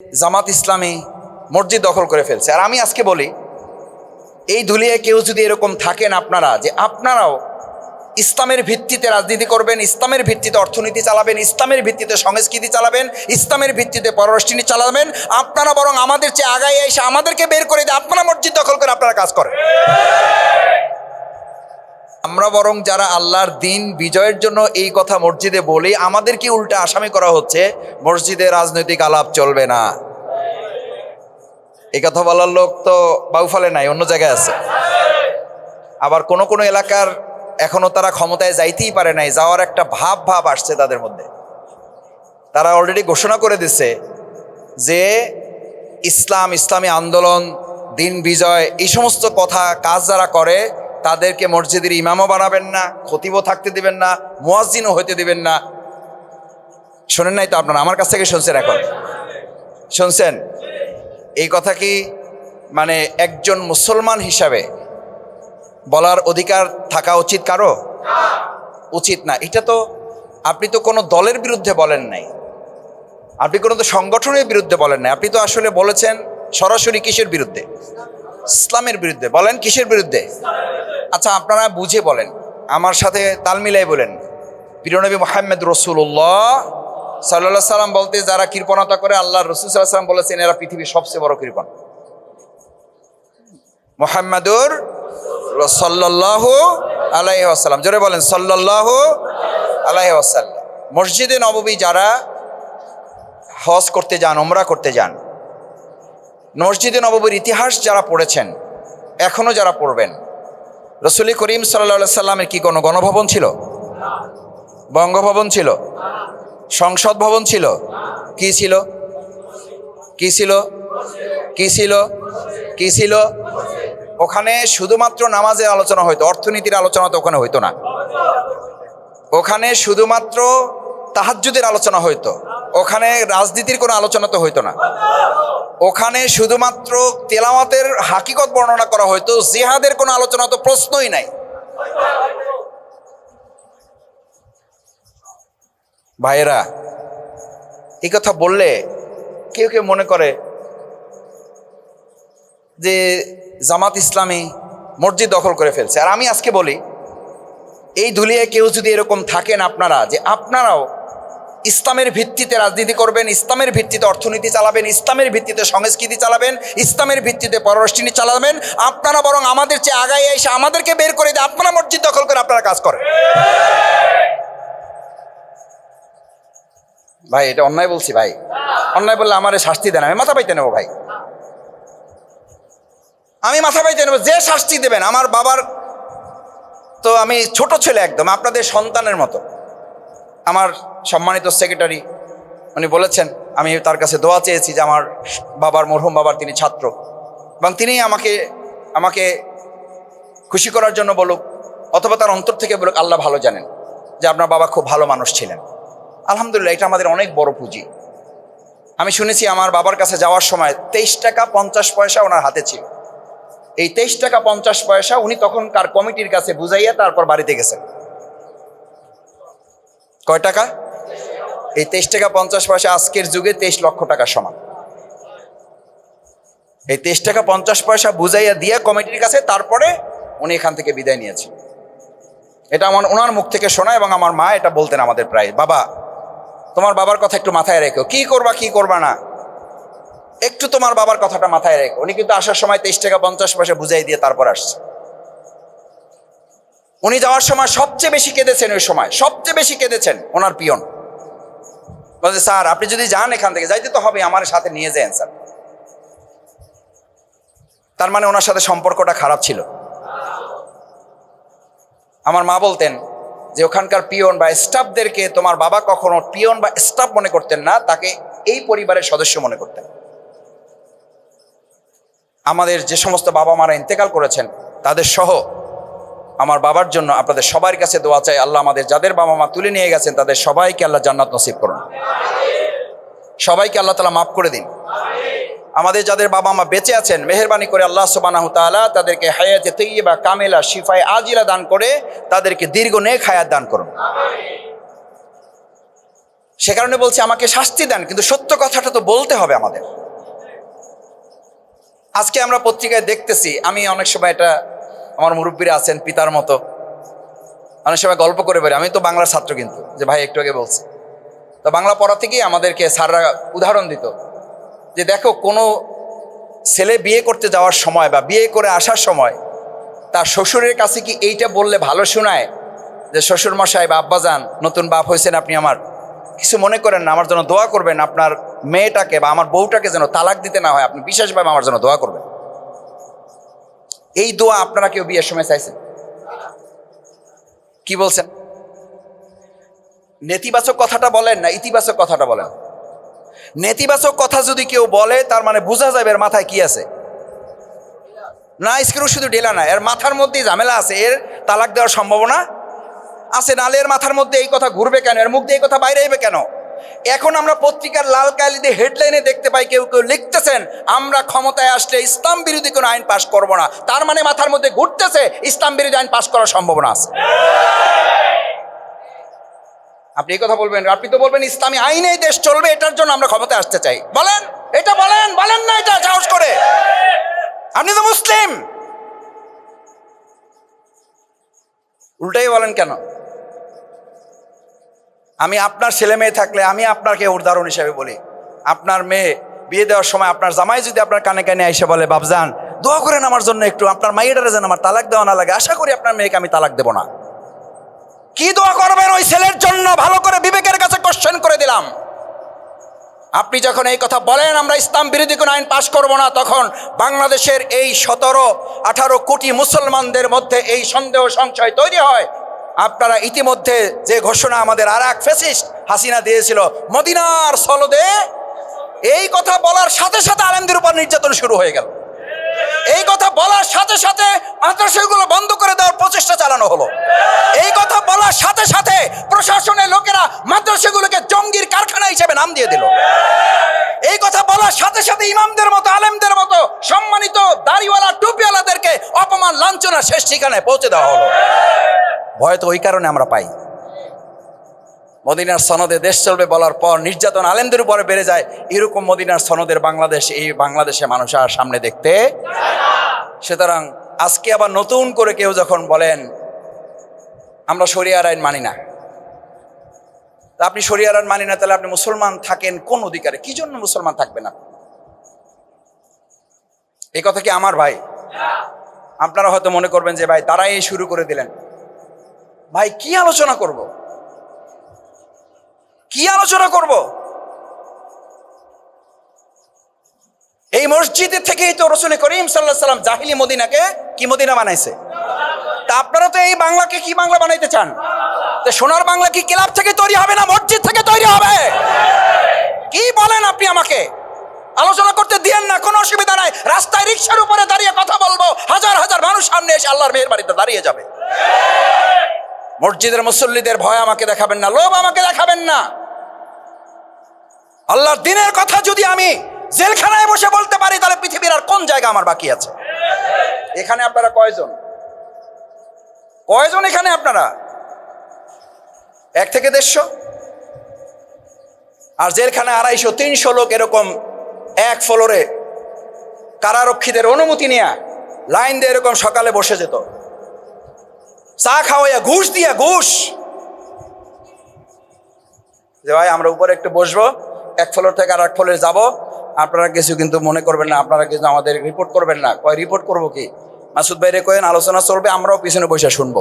জামাত ইসলামী মসজিদ দখল করে ফেলছে। আর আমি আজকে বলি, এই ধুলিয়ে কেউ যদি এরকম থাকেন আপনারা, যে আপনারাও ইসলামের ভিত্তিতে রাজনীতি করবেন, ইসলামের ভিত্তিতে অর্থনীতি চালাবেন, ইসলামের ভিত্তিতে সংস্কৃতি চালাবেন, ইসলামের ভিত্তিতে পররাষ্ট্রনীতি চালাবেন, আপনারা বরং আমাদের চেয়ে আগায় এসে আমাদেরকে বের করে দিয়ে আপনারা মসজিদ দখল করে আপনারা কাজ করেন। আমরা বরং যারা আল্লাহর দিন বিজয়ের জন্য এই কথা মসজিদে বলি আমাদেরকে উল্টা আসামি করা হচ্ছে? মসজিদে রাজনৈতিক আলাপ চলবে না। এই কথা বলার লোক তো বাউফালে নাই, অন্য জায়গায় আছে। আবার কোন কোন এলাকার এখনও তারা ক্ষমতায় যাইতেই পারে নাই, যাওয়ার একটা ভাব ভাব আসছে তাদের মধ্যে। তারা অলরেডি ঘোষণা করে দিছে যে ইসলাম, ইসলামী আন্দোলন, দিন বিজয়, এই সমস্ত কথা কাজ যারা করে তাদেরকে মসজিদের ইমামও বানাবেন না, খতিবও থাকতে দিবেন না, মুয়াজ্জিনও হইতে দিবেন না। শোনেন নাই তো আপনারা, আমার কাছ থেকে শুনছেন এখন? শুনছেন? এই কথা কি মানে একজন মুসলমান হিসাবে বলার অধিকার থাকা উচিত কারও? উচিত না। এটা তো আপনি তো কোনো দলের বিরুদ্ধে বলেন নাই। আপনি কোনো তো সংগঠনের বিরুদ্ধে বলেন নাই। আপনি তো আসলে বলেছেন সরাসরি কিসের বিরুদ্ধে? ইসলামের বিরুদ্ধে, বলেন কিসের বিরুদ্ধে? আচ্ছা আপনারা বুঝে বলেন। আমার সাথে তাল মিলাই বলেন। প্রিয়নবী মোহাম্মদ রসুল্লাহ সাল্লাহ সাল্লাম বলতে, যারা কৃপণতা করে আল্লাহ রসুল সাল্লাহ সাল্লাম বলেছেন, এরা পৃথিবীর সবচেয়ে বড় কৃপণ। মোহাম্মদুর সাল্লাহ আলাইহি আসাল্লাম জোরে বলেন সাল্লাহ আসাল্লাম মসজিদে নববী যারা হজ করতে যান ওমরা করতে যান মসজিদে নববীর ইতিহাস যারা পড়েছেন এখনও যারা পড়বেন, রসুলি করিম সাল্লা সাল্লামের কি কোনো গণভবন ছিল? বঙ্গভবন ছিল? সংসদ ভবন ছিল? কি ছিল? কি ছিল? কি ছিল? কি ছিল? ওখানে শুধুমাত্র নামাজের আলোচনা হইতো, অর্থনীতির আলোচনা তো ওখানে হইতো না। ওখানে শুধুমাত্র তাহাজ্জুদের আলোচনা হইতো। ওখানে রাজনীতির কোনো আলোচনা তো হইতো না। ওখানে শুধুমাত্র তেলাওয়াতের হাকিকত বর্ণনা করা হয়তো জিহাদের কোনো আলোচনা তো প্রশ্নই নাই। ভাইয়েরা, এই কথা বললে কেউ কেউ মনে করে যে জামাত ইসলামী মসজিদ দখল করে ফেলছে। আর আমি আজকে বলি, এই ধুলিয়ে কেউ যদি এরকম থাকেন আপনারা, যে আপনারাও ইসলামের ভিত্তিতে রাজনীতি করবেন, ইসলামের ভিত্তিতে অর্থনীতি চালাবেন, ইসলামের ভিত্তিতে সংস্কৃতি চালাবেন, ইসলামের ভিত্তিতে পররাষ্ট্রনীতি চালাবেন। আপনারা বরং আমাদের চেয়ে আগায় এসে আমাদেরকে বের করে দিয়ে আপনারা মসজিদ দখল করে আপনারা কাজ করেন। ভাই, এটা অন্যায় বলছি ভাই। অন্যায় বললে আমার শাস্তি দেন, আমি মাথা পাইতে নেব ভাই। আমি মাথা পাইতে নেব, যে শাস্তি দেবেন, আমার বাবার তো আমি ছোট ছেলে একদম, আপনাদের সন্তানের মতো। আমার সম্মানিত সেক্রেটারি উনি বলেছেন, আমি তার কাছে দোয়া চেয়েছি যে আমার বাবার, মরহুম বাবার তিনি ছাত্র। এবং তিনি আমাকে আমাকে খুশি করার জন্য বলুক, অথবা তার অন্তর থেকে বলুক, আল্লাহ ভালো জানেন যে আপনার বাবা খুব ভালো মানুষ ছিলেন। আলহামদুলিল্লাহ, এটা আমাদের অনেক বড় পুঁজি। আমি শুনেছি আমার বাবার কাছে যাওয়ার সময় তেইশ টাকা পঞ্চাশ পয়সা ওনার হাতে ছিল। এই তেইশ টাকা পঞ্চাশ পয়সা উনি তখনকার কমিটির কাছে বুঝাইয়া তারপর বাড়িতে গেছেন। কয় টাকা? এই তেইশ টাকা পঞ্চাশ পয়সা আজকের যুগে তেইশ লক্ষ টাকা সমান। এই তেইশ টাকা পঞ্চাশ পয়সা বুঝাইয়া দিয়ে কমিটির কাছে তারপরে উনি এখান থেকে বিদায় নিয়েছেন এটা আমার ওনার মুখ থেকে শোনা এবং আমার মা এটা বলতেন আমাদের প্রায়, বাবা, তোমার বাবার কথা একটু মাথায় রেখো। কি করবা কি করবা না? একটু তোমার বাবার কথাটা মাথায় রেখো। উনি কিন্তু আসার সময় তেইশ টাকা পঞ্চাশ পয়সা বুঝাই দিয়ে তারপর আসছে। উনি যাওয়ার সময় সবচেয়ে বেশি কেঁদেছেন ওই সময়, সবচেয়ে বেশি কেঁদেছেন ওনার পিয়ন। বলছে স্যার, আপনি যদি যান এখান থেকে, যাইতে তো হবে, আমার সাথে নিয়ে যান, স্যার। তার মানে ওনার সাথে সম্পর্কটা খারাপ ছিল। আমার মা বলতেন যে, ওখানকার পিয়ন বা স্টাফদেরকে তোমার বাবা কখনো পিয়ন বা স্টাফ মনে করতেন না, তাকে এই পরিবারের সদস্য মনে করতেন। আমাদের যে সমস্ত বাবা মারা ইন্তেকাল করেছেন, তাদের সহ আমার বাবার জন্য আপনাদের সবার কাছে দোয়া চাই। আল্লাহ আমাদের যাদের বাবা মা তুলে নিয়ে গেছেন, তাদের সবাইকে আল্লাহ জান্নাত নসিব করুন। সবাইকে আল্লাহ তালা মাফ করে দিন। আমাদের যাদের বাবা মা বেঁচে আছেন, মেহরবানি করে আল্লাহ সুবানাহ তাআলা তাদেরকে হায়াতে তৈবা কামেলা, শিফায় আজিলা দান করে তাদেরকে দীর্ঘ নেক হায়াত দান করুন। সে কারণে বলছি, আমাকে শাস্তি দেন, কিন্তু সত্য কথাটা তো বলতে হবে আমাদের। আজকে আমরা পত্রিকায় দেখতেছি, আমি অনেক সময় এটা আমার মুরব্বীরা আছেন, পিতার মতো। অনেক সময় গল্প করে বেরি আমি তো বাংলার ছাত্র কিন্তু, যে ভাই একটু আগে বলছি। তো বাংলা পড়া থেকেই আমাদেরকে স্যাররা উদাহরণ দিত, যে দেখো কোনো ছেলে বিয়ে করতে যাওয়ার সময় বা বিয়ে করে আসার সময় তার শ্বশুরের কাছে কি এইটা বললে ভালো শোনায়? যে শ্বশুর মশাই বা আব্বাজান নতুন বাপ হয়েছেন আপনি আমার। কিছু মনে করেন না, আমার জন্য দোয়া করবেন, আপনার মেয়েটাকে বা আমার বউটাকে যেন তালাক দিতে না হয়, আপনি বিশেষভাবে আমার জন্য দোয়া করবেন। এই দোয়া আপনারা কেউ বিয়ের সময় চাইছেন? কি বলছেন? নেতিবাচক কথাটা বলেন না, ইতিবাচক কথাটা বলেন। নেতিবাচক কথা যদি কেউ বলে, তার মানে বোঝা যাবে এর মাথায় কি আছে। না, স্ক্রু শুধু ডেলা না, এর মাথার মধ্যে ঝামেলা আছে, এর তালাক দেওয়ার সম্ভাবনা আছে নালের মাথার মধ্যে এই কথা ঘুরবে কেন? এর মুখ দিয়ে এই কথা বাইরে আইবে কেন? এখন আমরা পত্রিকার লাল কালিতে হেডলাইনে দেখতে পাই, কেউ কেউ লিখতেছেন, আমরা ক্ষমতায় আসলে ইসলাম বিরোধী কোনো আইন পাশ করব না। তার মানে মাথার মধ্যে ঘুরতেছে, ইসলাম বিরোধী আইন পাশ করার সম্ভাবনা আছে। আপনি এই কথা বলবেন, আপনি তো বলবেন ইসলামী আইনে দেশ চলবে, এটার জন্য আমরা ক্ষমতায় আসতে চাই। বলেন, এটা বলেন বলেন না, এটা সাহস করে। আপনি তো মুসলিম। উল্টাই বলেন কেন? আমি আপনার ছেলে মেয়ে থাকলে আমি আপনাকে উদাহরণ হিসেবে বলি। আপনার মেয়ে বিয়ে দেওয়ার সময় আপনার জামাই যদি আপনার কানে কানে এসে বলে বাবজান দোয়া করেন আমার জন্য একটু, আপনার মাইয়েটারে যেন আমার তালাক দেওয়া না লাগে। আশা করি আপনার মেয়েকে আমি তালাক দেবো না। কি দোয়া করবেন ওই ছেলের জন্য? ভালো করে বিবেকের কাছে কোশ্চেন করে দিলাম। আপনি যখন এই কথা বলেন, আমরা ইসলাম বিরোধী কোনো আইন পাশ করব না, তখন বাংলাদেশের এই সতেরো আঠারো কোটি মুসলমানদের মধ্যে এই সন্দেহ সংশয় তৈরি হয়। আপনারা ইতিমধ্যে যে ঘোষণা আমাদের আর এক ফেসিস্ট হাসিনা দিয়েছিল মদিনার সলদে, এই কথা বলার সাথে সাথে আলেমদের উপর নির্যাতন শুরু হয়ে গেল। এই কথা বলার সাথে সাথে মাদ্রাসাগুলো বন্ধ করে দেওয়ার প্রচেষ্টা চালানো হলো। এই কথা বলার সাথে সাথে প্রশাসনের লোকেরা মাদ্রাসাগুলোকে জঙ্গির কারখানা হিসেবে নাম দিয়ে দিল। এই কথা বলার সাথে সাথে ইমামদের মতো, আলেমদের মতো সম্মানিত দাড়িওয়ালা, টুপিওয়ালাদেরকে অপমান লাঞ্ছনা শেষ ঠিকানায় পৌঁছে দেওয়া হলো। ভয় তো ওই কারণে আমরা পাই মদিনার সনদে দেশ চলবে বলার পর নির্যাতন আলেমদের উপরে বেড়ে যায়। এরকম মদিনার সনদের বাংলাদেশ, এই বাংলাদেশে মানুষ আর সামনে দেখতে সুতরাং আজকে আবার নতুন করে কেউ যখন বলেন, আমরা শরিয়ার আইন মানি না। তা আপনি শরিয়ার আইন মানি না, তাহলে আপনি মুসলমান থাকেন কোন অধিকারে? কি জন্য মুসলমান থাকবেন না এই কথা কি আমার ভাই? আপনারা হয়তো মনে করবেন যে, ভাই, তারাই শুরু করে দিলেন। ভাই, কি আলোচনা করব? কি আলোচনা করব? এই মসজিদের থেকেই তো রসুল করিম সাল্লাহ সাল্লাম জাহিলি মদিনাকে কি মদিনা বানাইছে? তা আপনারা তো এই বাংলাকে কি বাংলা বানাইতে চান? সোনার বাংলা কি ক্লাব থেকে তৈরি হবে না মসজিদ থেকে তৈরি হবে? কি বলেন আপনি আমাকে? আলোচনা করতে দিয়েন না, কোনো অসুবিধা নাই। রাস্তায় রিক্সার উপরে দাঁড়িয়ে কথা বলব। হাজার হাজার মানুষ সামনে এসে আল্লাহর মেয়ের বাড়িতে দাঁড়িয়ে যাবে। মসজিদের মুসল্লিদের ভয় আমাকে দেখাবেন না, লোভ আমাকে দেখাবেন না। আল্লাহর দিনের কথা যদি আমি জেলখানায় বসে বলতে পারি, তাহলে পৃথিবীর আর কোন জায়গা আমার বাকি আছে? এখানে আপনারা কয়জন? কয়জন এখানে আপনারা? এক থেকে দেড়শো? আর জেলখানায় আড়াইশো, তিনশো লোক এরকম এক ফ্লোরে কারারক্ষীদের অনুমতি নেয়া লাইন দিয়ে এরকম সকালে বসে যেত। চা খাওয়াইয়া ঘুষ দিয়া ঘুষ। যে ভাই, আমরা উপরে একটু বসবো, এক ফ্লোর থেকে আর এক ফ্লোরে যাব। আপনারা কিছু কিন্তু মনে করবেন না, আপনারা কিছু আমাদের রিপোর্ট করবেন না। কয় রিপোর্ট করব কি? মাসুদ ভাইরে কয়েন আলোচনা চলবে, আমরাও পিছনে বসে শুনব।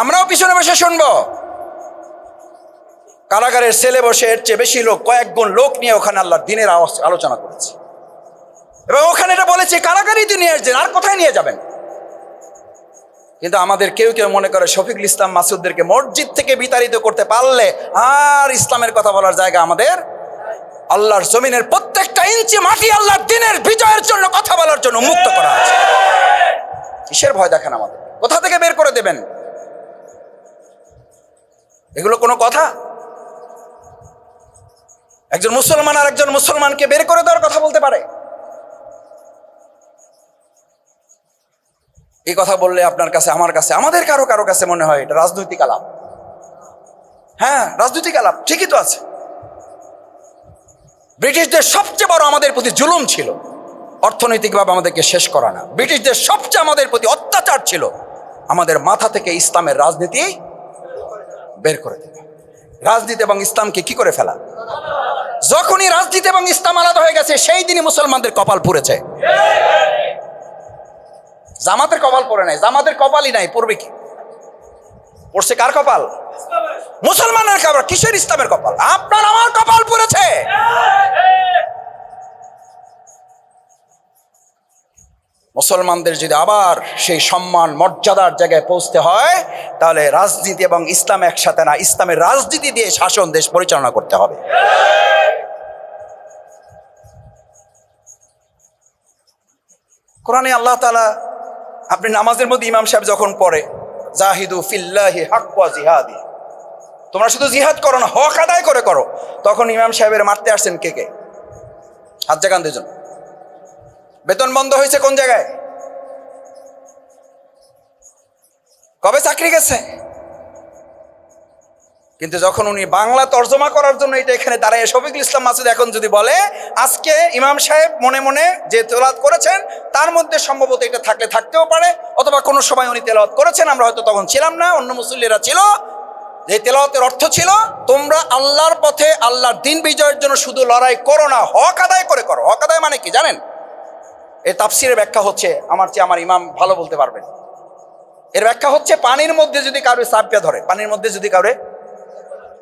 আমরাও পিছনে বসে শুনব। কারাগারের ছেলে বসে এর চেয়ে বেশি লোক কয়েক গুণ লোক নিয়ে ওখানে আল্লাহর দিনের আলোচনা করেছে। এবং ওখানে এটা বলেছে কারাগারই তো নিয়ে আসছেন আর কোথায় নিয়ে যাবেন? কিন্তু আমাদের কেউ কেউ মনে করে শফিকুল ইসলাম মাসুদদেরকে মসজিদ থেকে বিতাড়িত করতে পারলে আর ইসলামের কথা বলার জায়গা আমাদের আল্লাহর জমিনের প্রত্যেকটা ইঞ্চি মাটি আল্লাহর দিনের বিজয়ের জন্য কথা বলার জন্য মুক্ত করা আছে। কিসের ভয় দেখেন আমাদের? কোথা থেকে বের করে দেবেন? এগুলো কোনো কথা? একজন মুসলমান আর একজন মুসলমানকে বের করে দেওয়ার কথা বলতে পারে। এই কথা বললে আপনার কাছে, আমার কাছে, আমাদের কারও কারও কাছে মনে হয় এটা রাজনৈতিক আলাপ। হ্যাঁ রাজনৈতিক আলাপ, ঠিকই তো আছে। ব্রিটিশদের সবচেয়ে বড় আমাদের প্রতি জুলুম ছিল, অর্থনৈতিকভাবে আমাদেরকে শেষ করা না। ব্রিটিশদের সবচেয়ে আমাদের প্রতি অত্যাচার ছিল, আমাদের মাথা থেকে ইসলামের রাজনীতি বের করে দেবে রাজনীতি এবং ইসলামকে কি করে ফেলা? যখনই রাজনীতি এবং ইসলাম আলাদা হয়ে গেছে, সেই দিনই মুসলমানদের কপাল পুড়েছে। জামাতের কপাল পরে নাই, জামাতের কপালই নাই, পড়বে কি? পড়ছে কার কপাল? মুসলমানের কপাল, কিসের ইসলামের কপাল? আপনার আমার কপাল পড়েছে। মুসলমানদের যদি আবার সেই সম্মান, মর্যাদার জায়গায় পৌঁছতে হয়, তাহলে রাজনীতি এবং ইসলাম একসাথে না, ইসলামের রাজনীতি দিয়ে শাসন, দেশ পরিচালনা করতে হবে। কোরআনে আল্লাহ তালা আপনি নামাজের মধ্যে ইমাম সাহেব যখন পড়ে, জাহিদু ফিল্লাহি হাকুয়া জিহাদি। তোমরা শুধু জিহাদ করো না, হক আদায় করে করো। তখন ইমাম সাহেবের মারতে আসছেন কে কে? হাত জাগান দুজন বেতন বন্ধ হয়েছে কোন জায়গায়? কবে চাকরি গেছে? কিন্তু যখন উনি বাংলা তর্জমা করার জন্য এটা এখানে দাঁড়ায়, শফিকুল ইসলাম মাসুদ এখন যদি বলে, আজকে ইমাম সাহেব মনে মনে যে তেলাওয়াত করেছেন, তার মধ্যে সম্ভবত এটা থাকলে থাকতেও পারে, অথবা কোনো সময় উনি তেলাওয়াত করেছেন, আমরা হয়তো তখন ছিলাম না, অন্য মুসল্লিরা ছিল, যে তেলাওয়াতের অর্থ ছিল, তোমরা আল্লাহর পথে আল্লাহর দিন বিজয়ের জন্য শুধু লড়াই করো না, হক আদায় করে করো। হক আদায় মানে কি জানেন? এর তাফসিরের ব্যাখ্যা হচ্ছে, আমার চেয়ে আমার ইমাম ভালো বলতে পারবেন। এর ব্যাখ্যা হচ্ছে, পানির মধ্যে যদি কারোর সাপে ধরে, পানির মধ্যে যদি কারোর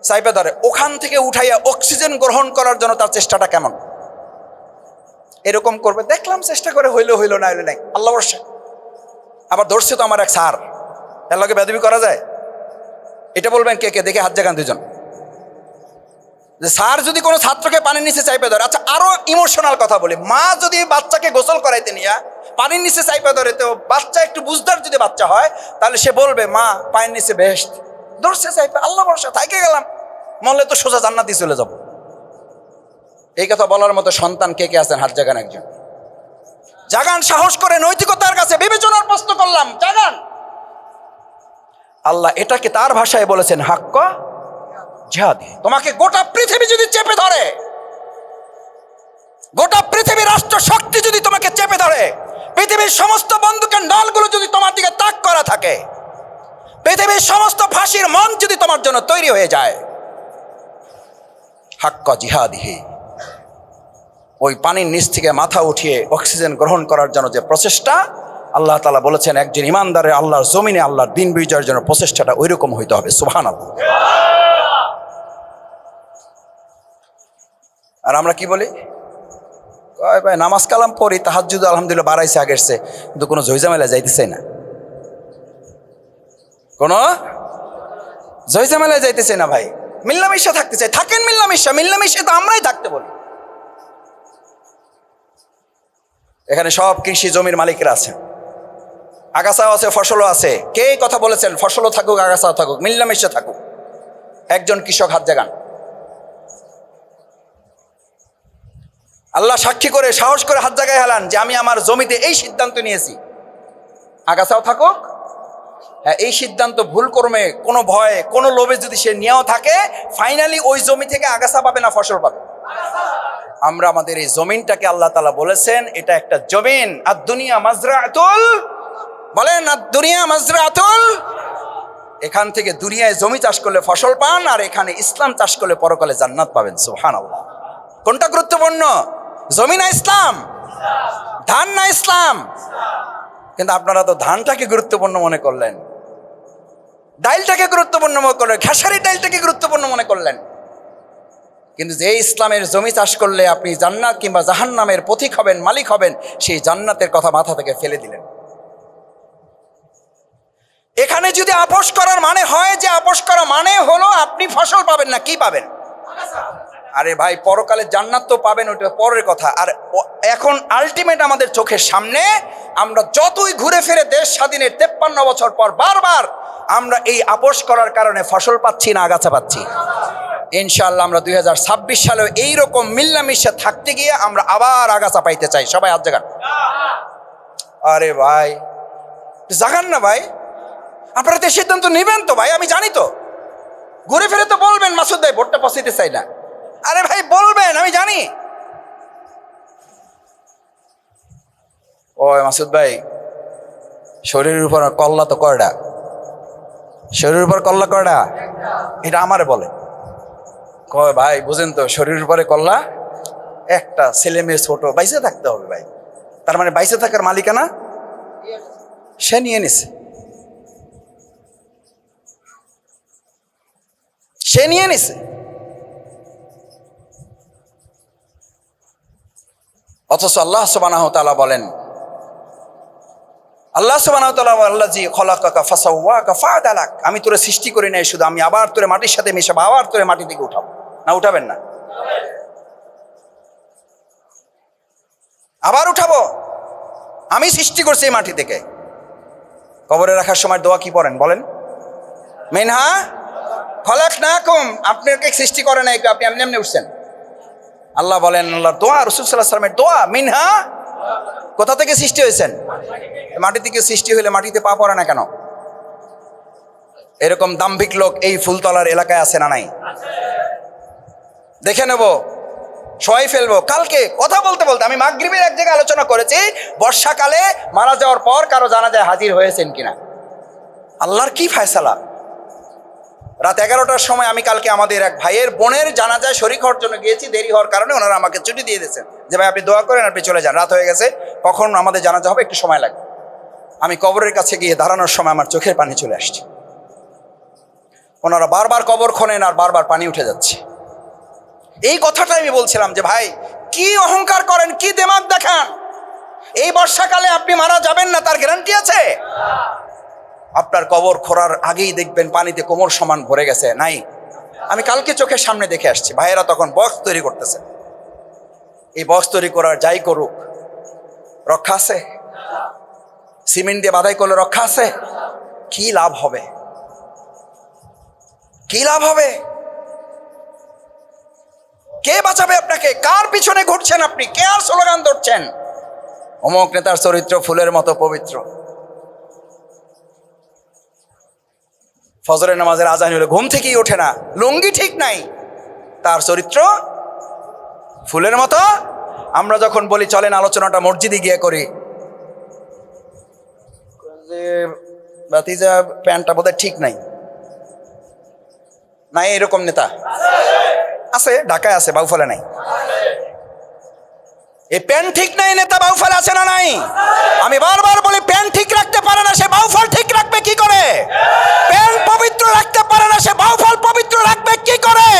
সাইপে ধরে ওখান থেকে উঠাইয়া অক্সিজেন গ্রহণ করার জন্য তার চেষ্টাটা কেমন? এরকম করবে। দেখলাম চেষ্টা করে হইল হইল না, হইল নাই। আল্লাহ বর্ষে আবার ধরছে তো আমার এক সার এর লগে বেদবি করা যায়? এটা বলবেন কে কে? দেখে হাত জাগান দুজন যে স্যার যদি কোনো ছাত্রকে পানির নিচে চাইপে ধরে আচ্ছা আরও ইমোশনাল কথা বলি। মা যদি বাচ্চাকে গোসল করাইতে নিয়ে পানির নিচে চাইপে ধরে তো বাচ্চা একটু বুঝদার যদি বাচ্চা হয়, তাহলে সে বলবে, মা, পানির নিচে বেহেস্ট ধরছে চাইপে আল্লাহ বর্ষা থাইকে গেলাম। মরলে তো সোজা জান্নাতি চলে যাব। এই কথা বলার মতো সন্তান কে কে আছেন? হাত জাগান একজন। জাগান, সাহস করে, নৈতিকতার কাছে বিবেচনার প্রশ্ন করলাম। জাগান। আল্লাহ এটাকে তার ভাষায় বলেছেন, হাক্ক জিহাদি। তোমাকে গোটা পৃথিবী যদি চেপে ধরে, গোটা পৃথিবী রাষ্ট্র শক্তি যদি তোমাকে চেপে ধরে, পৃথিবীর সমস্ত বন্দুকের নলগুলো যদি তোমার দিকে তাক করা থাকে পৃথিবীর সমস্ত ফাঁসির মন যদি তোমার জন্য তৈরি হয়ে যায়, হাক্কা জিহাদিহি ওই পানির নিচ থেকে মাথা উঠিয়ে অক্সিজেন গ্রহণ করার জন্য যে প্রচেষ্টা, আল্লাহ তালা বলেছেন, একজন ইমানদারের আল্লাহর জমিনে আল্লাহর দিন বিজয়ের জন্য প্রচেষ্টাটা ওই রকম হইতে হবে আল্লাহ আর আমরা কি বলি? ভাই, নামাজ কালাম পড়ি তাহাজুদ আলহামদুলিল্লাহ বাড়াইছে, আগেরছে, কিন্তু কোনো জয়জামেলা যাইতেছে না। কোনো? জয়জামেলায় যাইতেছে না ভাই। মিল্লামিশা থাকতে চাই থাকেন মিল্লামিশা। মিল্লামিশা তো আমরাই থাকতে বলি। এখানে সব কৃষি জমির মালিকরা আছেন আগাছাও আছে, ফসলও আছে। কে কথা বলেছেন? ফসলও থাকুক, আগাছাও থাকুক, মিল্লামিশা থাকুক। একজন কৃষক হাত জাগান। আল্লাহ সাক্ষী করে, সাহস করে হাত জায়গায় হেলান যে আমি আমার জমিতে এই সিদ্ধান্ত নিয়েছি। আগাছাও থাকুক এই সিদ্ধান্ত ভুল কর্মে কোনো ভয়ে, কোনো লোভে যদি সে নিয়েও থাকে ফাইনালি ওই জমি থেকে আগাছা পাবে না, ফসল পাবে আমরা আমাদের এই জমিনটাকে আল্লাহ তালা বলেছেন, এটা একটা জমিন আর দুনিয়া মাজরা আতুল বলেন আর দুনিয়া মাজরা আতুল এখান থেকে দুনিয়ায় জমি চাষ করলে ফসল পান, আর এখানে ইসলাম চাষ করলে পরকালে জান্নাত পাবেন সুহান আল্লাহ কোনটা গুরুত্বপূর্ণ? জমি না ইসলাম? ধান না ইসলাম? কিন্তু আপনারা তো ধানটাকে গুরুত্বপূর্ণ মনে করলেন। ডাইলটাকে গুরুত্বপূর্ণ মনে করলেন। খেসারি ডাইলটাকে গুরুত্বপূর্ণ মনে করলেন। কিন্তু যে ইসলামের জমি চাষ করলে আপনি জান্নাত কিংবা জাহান্নামের পথিক হবেন, মালিক হবেন, সেই জান্নাতের কথা মাথা থেকে ফেলে দিলেন। এখানে যদি আপোষ করার মানে হয় যে আপোষ করা মানে হলো আপনি ফসল পাবেন না, কি পাবেন? আরে ভাই, পরকালে জান্নাত তো পাবেন, ওটা পরের কথা। আর এখন আলটিমেট আমাদের চোখের সামনে, আমরা যতই ঘুরে ফিরে দেশ স্বাধীনের তেপ্পান্ন বছর পর বারবার আমরা এই আপোষ করার কারণে ফসল পাচ্ছি না, আগাছা পাচ্ছি। ইনশাল্লাহ আমরা দুই হাজার ছাব্বিশ সালেও এইরকম মিল্লামিশে থাকতে গিয়ে আমরা আবার আগাছা পাইতে চাই। সবাই হাত জাগান। আরে ভাই, জাগান না ভাই। আপনারা তো সিদ্ধান্ত নেবেন তো ভাই, আমি জানি তো। ঘুরে ফিরে তো বলবেন মাসুদ ভাই, ভোটটা পছাইতে চাই না। আরে ভাই, বলবেন, আমি জানি। ও মাসুদ ভাই, শরীরের উপর কল্লা তো কয়টা শরীরের উপর কল্লা কয়টা এটা আমারে বলে। কয় ভাই, বুঝেন তো, শরীরের উপরে কল্লা, একটা ছেলে মেয়ে ছোট বাইসে থাকতে হবে ভাই। তার মানে বাইসে থাকার মালিকানা সে নিয়ে নিছে। সে নিয়ে নিছে। অথচ আল্লাহ সুবানাহ তালা বলেন আল্লাহ আল্লাহ জি ফাদালাক। আমি তোরে সৃষ্টি করি নাই শুধু, আমি আবার তোরে মাটির সাথে মিশাবো, আবার তোরে মাটি থেকে উঠাবো। না, উঠাবেন না। আবার উঠাবো। আমি সৃষ্টি করছি এই মাটি থেকে। কবরে রাখার সময় দোয়া কি পড়েন, বলেন? মেনহা খলাক না কম আপনাকে সৃষ্টি করে নাই আপনি এমনি এমনি উঠছেন। আল্লাহ বলেন আল্লাহ দোয়া, রসুল সাল্লাহ সাল্লামের দোয়া, মিনহা, কোথা থেকে সৃষ্টি হয়েছেন? মাটি থেকে সৃষ্টি হলে মাটিতে পা পড়ে না কেন? এরকম দাম্ভিক লোক এই ফুলতলার এলাকায় আছে না নাই? দেখে নেব, সবাই ফেলব। কালকে কথা বলতে বলতে আমি মাগরিবের এক জায়গায় আলোচনা করেছি, বর্ষাকালে মারা যাওয়ার পর কারও জানা যায় হাজির হয়েছেন কিনা? আল্লাহর কি ফায়সালা? রাত এগারোটার সময় আমি কালকে আমাদের এক ভাইয়ের বোনের জানাজায় শরিক হওয়ার জন্য গিয়েছি, দেরি হওয়ার কারণে ওনারা আমাকে ছুটি দিয়ে দিয়েছেন। যে ভাই আপনি দোয়া করেন, আপনি চলে যান। রাত হয়ে গেছে, কখন আমাদের জানাজা হবে একটু সময় লাগবে। আমি কবরের কাছে গিয়ে দাঁড়ানোর সময় আমার চোখের পানি চলে আসছে। ওনারা বারবার কবর খনেন আর বারবার পানি উঠে যাচ্ছে। এই কথাটা আমি বলছিলাম যে, ভাই, কি অহংকার করেন, কি দেমাগ দেখান? এই বর্ষাকালে আপনি মারা যাবেন না, তার গ্যারান্টি আছে? আপনার কবর খোরার আগেই দেখবেন পানিতে কোমর সমান ভরে গেছে। নাই, আমি কালকে চোখের সামনে দেখে আসছি। ভাইয়েরা তখন বক্স তৈরি করতেছে। এই বক্স তৈরি করার যাই করুক, রক্ষা আছে? সিমেন্ট দিয়ে বাধাই করলে রক্ষা আছে? কি লাভ হবে? কি লাভ হবে? কে বাঁচাবে আপনাকে? কার পিছনে ঘুরছেন আপনি? কে আর স্লোগান ধরছেন? অমুক নেতার চরিত্র ফুলের মতো পবিত্র। ফজরের নামাজের আজান হলে ঘুম থেকেই ওঠে না। লুঙ্গি ঠিক নাই। তার চরিত্র ফুলের মতো? আমরা যখন বলি, চলেন আলোচনাটা মসজিদে গিয়ে করি। যে বাতিজা প্যান্টটা বোধহয় ঠিক নাই। নাই এরকম নেতা। আছে, ঢাকায় আছে, বাউফলে নাই। এই ঠিক নাই, নেতা আছে না নাই? আমি বারবার বলি, প্যান্ট ঠিক রাখতে পারে না, সে বাউফল ঠিক রাখবে কি করে? প্যান্ট পবিত্র রাখতে পারে না, সে বাউফল পবিত্র রাখবে কি করে?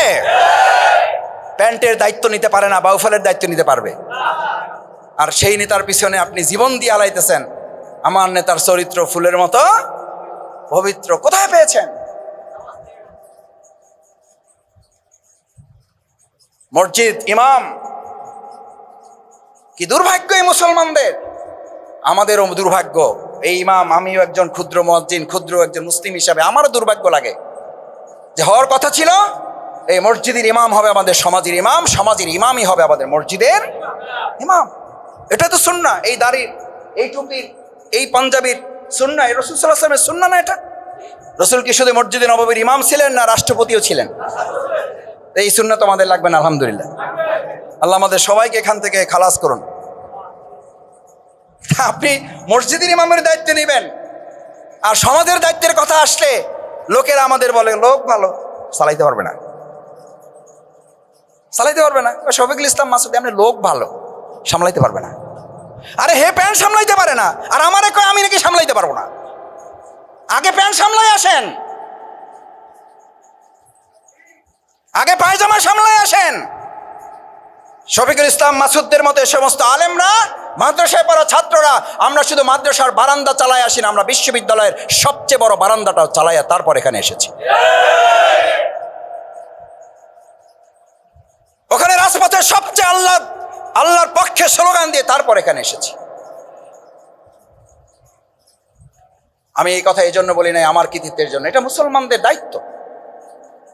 প্যান্টের দায়িত্ব নিতে পারে না, বাউফলের দায়িত্ব নিতে পারবে। আর সেই নেতার পিছনে আপনি জীবন দিয়ে আলাইতেছেন। আমার নেতার চরিত্র ফুলের মতো পবিত্র। কোথায় পেয়েছেন? মসজিদ, ইমাম। কি দুর্ভাগ্য এই মুসলমানদের। আমাদেরও দুর্ভাগ্য। এই ইমাম, আমিও একজন ক্ষুদ্র মসজিদ ক্ষুদ্র একজন মুসলিম হিসাবে আমারও দুর্ভাগ্য লাগে। যে হওয়ার কথা ছিল, এই মসজিদের ইমাম হবে আমাদের সমাজের ইমাম, সমাজের ইমামই হবে আমাদের মসজিদের ইমাম। এটা তো শুন না এই দাড়ির, এই টুপির এই পাঞ্জাবির এই রসুল সাল্লাহ আসলামের শুননা না এটা? রসুল কি শুধু মসজিদে নববীর ইমাম ছিলেন না রাষ্ট্রপতিও ছিলেন? এই সুন্না তো আমাদের লাগবে না, আলহামদুলিল্লাহ। আল্লাহ আমাদের সবাইকে এখান থেকে খালাস করুন। আপনি মসজিদের ইমামের দায়িত্ব নেবেন। আর সমাজের দায়িত্বের কথা আসলে লোকেরা আমাদের বলে, লোক ভালো, চালাইতে পারবে না। চালাইতে পারবে না। শফিকুল ইসলাম মাসুদ, আপনি লোক ভালো, সামলাইতে পারবে না। আরে হে প্যান্ট সামলাইতে পারে না। আর আমারে কয়, আমি নাকি সামলাইতে পারব না। আগে প্যান্ট সামলাই আসেন। আগে পায়জামা সামলায় আসেন। শফিকুল ইসলাম মাসুদদের মতো এ সমস্ত আলেমরা, মাদ্রাসায় পড়া ছাত্ররা, আমরা শুধু মাদ্রাসার বারান্দা চালায় আসি না, আমরা বিশ্ববিদ্যালয়ের সবচেয়ে বড় বারান্দাটা চালাইয়া তারপর এখানে এসেছি। ওখানে রাজপথে সবচেয়ে আল্লাহ আল্লাহর পক্ষে স্লোগান দিয়ে তারপর এখানে এসেছি। আমি এই কথা এই জন্য বলি নাই, আমার কৃতিত্বের জন্য। এটা মুসলমানদের দায়িত্ব।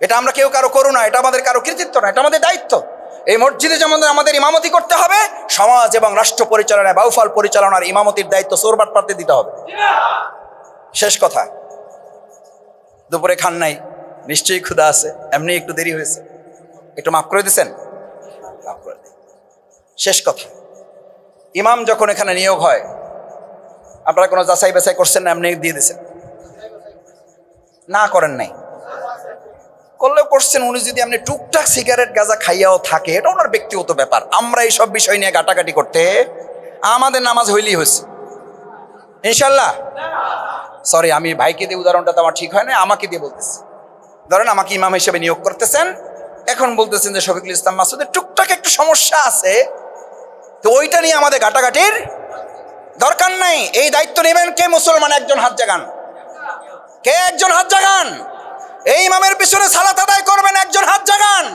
এটা আমরা কেউ কারও করু না এটা আমাদের কারও কৃতিত্ব না, এটা আমাদের দায়িত্ব। এই মসজিদে যেমন আমাদের ইমামতি করতে হবে, সমাজ এবং রাষ্ট্র পরিচালনায়, বাউফল পরিচালনার ইমামতির দায়িত্ব সোরবাট পাতে দিতে হবে। শেষ কথা। দুপুরে খান নাই, নিশ্চয়ই ক্ষুধা আছে, এমনি একটু দেরি হয়েছে। একটু মাফ করে দিছেন? মাফ করে। শেষ কথা। ইমাম যখন এখানে নিয়োগ হয়, আপনারা কোনো যাচাই বাছাই করছেন না, এমনি দিয়ে দিছেন না করেন নাই। করলেও করছেন, উনি যদি আপনি টুকটাক সিগারেট, গাঁজা খাইয়াও থাকে, এটা ওনার ব্যক্তিগত ব্যাপার। আমরা এইসব বিষয় নিয়ে গাটাগাটি করতে আমাদের নামাজ হইলেই হয়েছে। ইনশাল্লাহ সরি, আমি ভাইকে দিয়ে উদাহরণটা তো আমার ঠিক হয় না আমাকে দিয়ে বলতেছি। ধরেন আমাকে ইমাম হিসেবে নিয়োগ করতেছেন, এখন বলতেছেন যে শফিকুল ইসলাম মাসুদের টুকটাক একটু সমস্যা আছে তো ওইটা নিয়ে আমাদের গাটাগাটির দরকার নাই। এই দায়িত্ব নেবেন কে মুসলমান? একজন হাত জাগান। কে একজন হাত জাগান? এই ইমামের পিছনে সালাত আদায় করবেন, একজন হাত জাগান।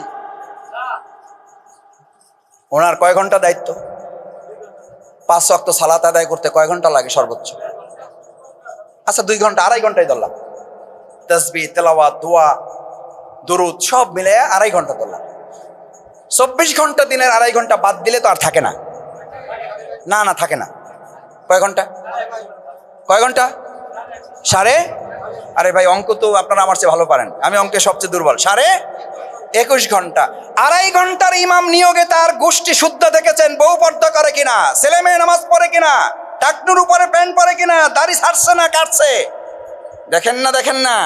ওনার কয় ঘণ্টা দায়িত্ব? পাঁচ অক্ত সালাত আদায় করতে কয় ঘণ্টা লাগে সর্বোচ্চ? আচ্ছা দুই ঘণ্টা, আড়াই ঘন্টায় ধরলাম। তসবি তেলাওয়া দোয়া, দরুদ সব মিলে আড়াই ঘণ্টা ধরলাম। চব্বিশ ঘণ্টা দিনের আড়াই ঘণ্টা বাদ দিলে তো আর থাকে না। না না, থাকে না। কয় ঘণ্টা? কয় ঘণ্টা? সাড়ে? আরে ভাই, অঙ্ক তো আপনারা আমার চেয়ে ভালো পারেন। আমি অঙ্কে সবচেয়ে দুর্বল। সাড়ে? একুশ ঘণ্টা। আড়াই ঘণ্টার ইমাম নিয়োগে তার গোষ্ঠী শুদ্ধ দেখেছেন, বউ পর্দা করে কিনা, ছেলে মেয়ে নামাজ পড়ে কিনা, টাকনুর উপরে প্যান্ট পরে কিনা, দাড়ি ছাড়ছে না, কাটছে। দেখেন না দেখেন না।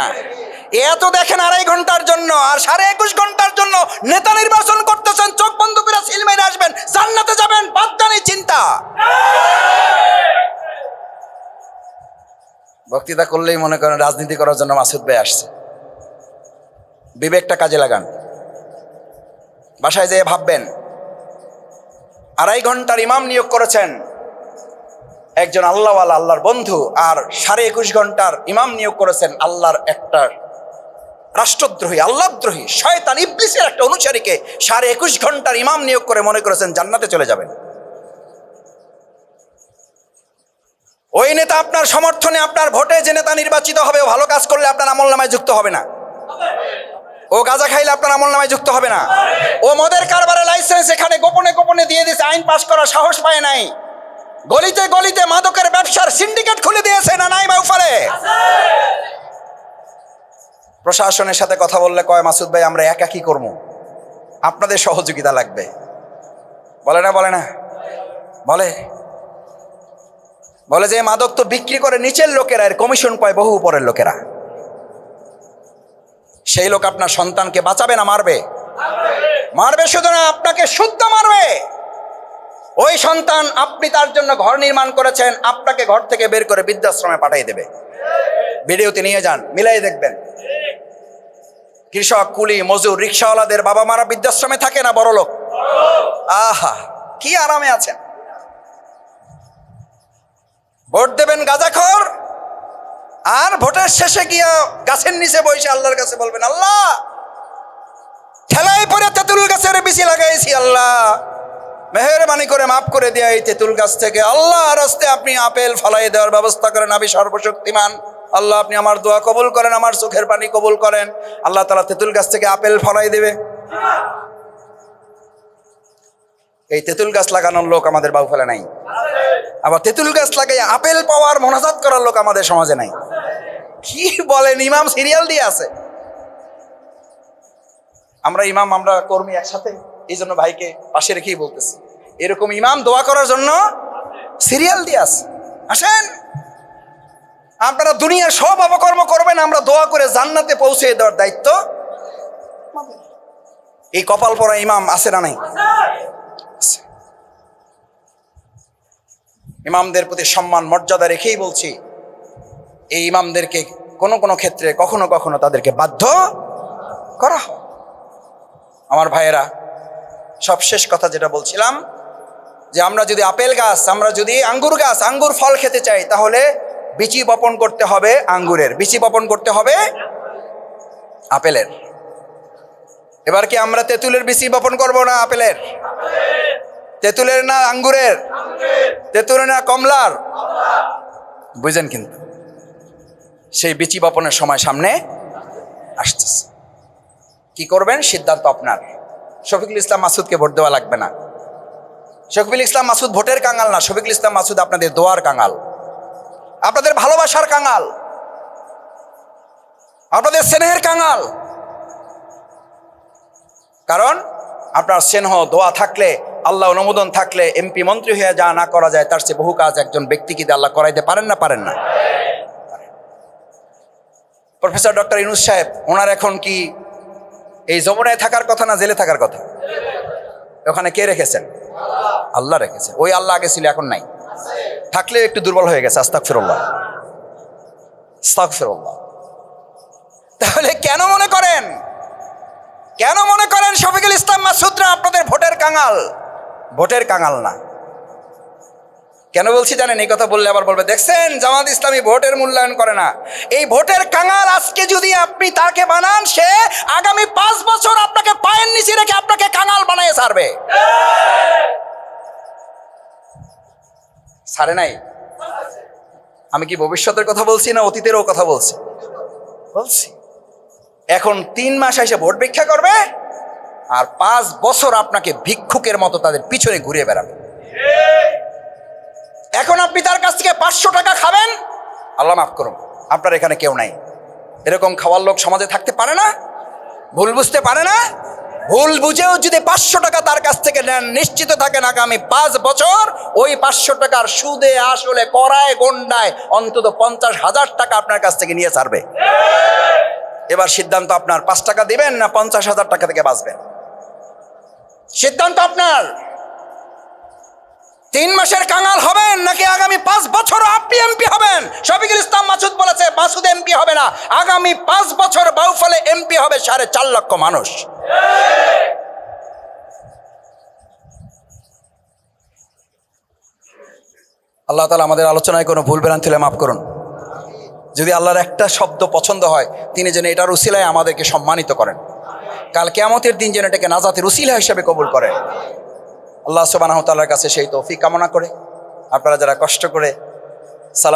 এত দেখেন আড়াই ঘণ্টার জন্য আর সাড়ে একুশ ঘণ্টার জন্য নেতা নির্বাচন করতেছেন, চোখ বন্ধ করে সিল মেরে আসবেন, জান্নাতে যাবেন বাদ নেই চিন্তা। বক্তৃতা করলেই মনে করেন রাজনীতি করার জন্য মাসুদ ভাই আসছে। বিবেকটা কাজে লাগান। বাসায় যেয়ে ভাববেন, আড়াই ঘণ্টার ইমাম নিয়োগ করেছেন, একজন আল্লাহওয়ালা, আল্লাহর বন্ধু, আর সাড়ে একুশ ঘণ্টার ইমাম নিয়োগ করেছেন আল্লাহর একটা রাষ্ট্রদ্রোহী, আল্লাহদ্রোহী, শয়তান, ইবলিসের একটা অনুসারীকে সাড়ে একুশ ঘণ্টার ইমাম নিয়োগ করে মনে করেছেন জান্নাতে চলে যাবেন। ওই নেতা আপনার সমর্থনে, আপনার ভোটে যে নেতা নির্বাচিত হবে ভালো কাজ করলে আপনার আমল নামায় যুক্ত হবে না। ও গাঁজা খাইলে আপনার আমল নামায় যুক্ত হবে না। ও মদের কারবারের লাইসেন্স এখানে গোপনে গোপনে দিয়ে দিয়েছে, আইন পাশ করার সাহস পায় নাই। গলিতে গলিতে মাদকের ব্যবসার সিন্ডিকেট খুলে দিয়েছে, না নাই মাউফারে প্রশাসনের সাথে কথা বললে কয়, মাসুদ ভাই, আমরা একা কি করব? আপনাদের সহযোগিতা লাগবে। বলে না বলে না? বলে? বলে যে, মাদক তো বিক্রি করে নিচের লোকেরা, এর কমিশন পায় বহু উপরের লোকেরা। সেই লোক আপনার সন্তানকে বাঁচাবে না, মারবে? মারবে শুধু না, আপনাকে শুদ্ধ মারবে। ওই সন্তান আপনি তার জন্য ঘর নির্মাণ করেছেন, আপনাকে ঘর থেকে বের করে বৃদ্ধাশ্রমে পাঠিয়ে দেবে। ভিডিওতে নিয়ে যান, মিলাই দেখবেন। কৃষক, কুলি মজুর রিক্সাওয়ালাদের বাবা মারা বৃদ্ধাশ্রমে থাকে না বড় লোক? আহা, কি আরামে আছেন? ভোট দেবেন গাজাখর? আর ভোটের শেষে গিয়া গাছের নিচে বসে আল্লাহর কাছে বলবেন, আল্লাহ ঠেলাই পরে তেঁতুল গাছের বিচি লাগাইছি, আল্লাহ। মেহরবানি করে মাফ করে দেয়া এই তেঁতুল গাছ থেকে আল্লাহ রাস্তে আপনি আপেল ফলাই দেওয়ার ব্যবস্থা করেন, আমি সর্বশক্তিমান। আল্লাহ, আপনি আমার দোয়া কবুল করেন, আমার চোখের পানি কবুল করেন। আল্লাহ তালা তেঁতুল গাছ থেকে আপেল ফলাই দেবে। এই তেঁতুল গাছ লাগানোর লোক আমাদের বাউফলে নাই। আবার তেঁতুল গাছ লাগাই আপেল পাওয়ার মনাজাত করার লোক আমাদের সমাজে নাই। কি বলেন, ইমাম সিরিয়াল দিয়ে আছে। আমরা ইমাম, আমরা কর্মী একসাথে, এই জন্য ভাইকে পাশে রেখেই বলতেছি। এরকম ইমাম দোয়া করার জন্য সিরিয়াল দিয়ে আছে। আসেন। আপনারা দুনিয়ার সব অপকর্ম করবেন, আমরা দোয়া করে জান্নাতে পৌঁছে দেওয়ার দায়িত্ব। এই কপাল পরা ইমাম আছে না নাই? ইমামদের প্রতি সম্মান, মর্যাদা রেখেই বলছি, এই ইমামদেরকে কোনো কোনো ক্ষেত্রে কখনো কখনো তাদেরকে বাধ্য করা। আমার ভাইয়েরা সব শেষ কথা যেটা বলছিলাম, যে আমরা যদি আপেল গাছ, আমরা যদি আঙ্গুর গাছ, আঙ্গুর ফল খেতে চাই, তাহলে বিচি বপন করতে হবে আঙ্গুরের। বিচি বপন করতে হবে আপেলের। এবার কি আমরা তেঁতুলের বিচি বপন করব না আপেলের? তেঁতুলের না আঙ্গুরের? তেঁতুলের না কমলার? বুঝেন কিন্তু। সেই বিচি বপনের সময় সামনে আসতেছে। কি করবেন? সিদ্ধান্ত আপনার। শফিকুল ইসলাম মাসুদকে ভোট দেওয়া লাগবে না। শফিকুল ইসলাম মাসুদ ভোটের কাঙাল না। শফিকুল ইসলাম মাসুদ আপনাদের দোয়ার কাঙাল। আপনাদের ভালোবাসার কাঙাল। আপনাদের স্নেহের কাঙাল। কারণ আপনার স্নেহ, দোয়া থাকলে আল্লাহ অনুমোদন থাকলে এমপি মন্ত্রী হয়ে যা না করা যায়, তার চেয়ে বহু কাজ একজন ব্যক্তিকে দিয়ে আল্লাহ করাইতে পারেন না পারেন না? প্রফেসর ডক্টর ইনুস সাহেব, ওনার এখন কি এই যমুনায় থাকার কথা না জেলে থাকার কথা? ওখানে কে রেখেছেন? আল্লাহ রেখেছে ওই আল্লাহ আগে ছিল, এখন নাই। থাকলে একটু দুর্বল হয়ে গেছে আস্তাক ফিরল্লাহ আস্তাক ফিরল্লাহ তাহলে কেন মনে করেন? কেন মনে করেন শফিকুল ইসলাম মাসুদরা আপনাদের ভোটের কাঙাল? ভোটের কাঙাল না। কেন বলছি জানেন, এই কথা বললে আবার বলবে, দেখছেন, জামাত ইসলামী ভোটের মূল্যায়ন করে না। এই ভোটের কাঙাল আজকে যদি আপনি তাকে বানান, সে আগামী পাঁচ বছর আপনাকে পায়ের নিচে রেখে আপনাকে কাঙাল বানিয়ে ছাড়বে। ছাড়ে নাই? আমি কি ভবিষ্যতের কথা বলছি না অতীতেরও কথা বলছি? বলছি। এখন তিন মাস এসে ভোট ভিক্ষা করবে আর পাঁচ বছর আপনাকে ভিক্ষুকের মতো তাদের পিছনে ঘুরে বেড়াবে। এখন আপনি তার কাছ থেকে পাঁচশো টাকা খাবেন? আল্লাহ মাফ করুন, আপনার এখানে কেউ নাই। এরকম খাওয়ার লোক সমাজে থাকতে পারে না? ভুল বুঝতে পারে না? ভুল বুঝেও যদি পাঁচশো টাকা তার কাছ থেকে নেন, নিশ্চিত থাকেন আগামী পাঁচ বছর ওই পাঁচশো টাকার সুদে আসলে করায় গন্ডায় অন্তত পঞ্চাশ হাজার টাকা আপনার কাছ থেকে নিয়ে ছাড়বে। এবার সিদ্ধান্ত আপনার, পাঁচ টাকা দিবেন না পঞ্চাশ হাজার টাকা থেকে বাঁচবেন? সিদ্ধান্ত আপনার। তিন মাসের কাঙাল হবেন নাকি আগামী পাঁচ বছর আপনি এমপি হবেন? শফিকুল ইসলাম মাসুদ বলেছে, মাসুদ এমপি হবে না। আগামী পাঁচ বছর বাউফলে এমপি হবে সাড়ে চার লক্ষ মানুষ। আল্লাহ তালা আমাদের আলোচনায় কোনো ভুল ভ্রান্তি হলে মাফ করুন। যদি আল্লাহর একটা শব্দ পছন্দ হয়, তিনি যেন এটার উসিলায় আমাদেরকে সম্মানিত করেন। কাল কেয়ামতের দিন যেন এটাকে নাজাতের উসিলা হিসেবে কবুল করেন। আল্লাহ সুবাহ তাল্লার কাছে সেই তৌফিক কামনা করে। আপনারা যারা কষ্ট করে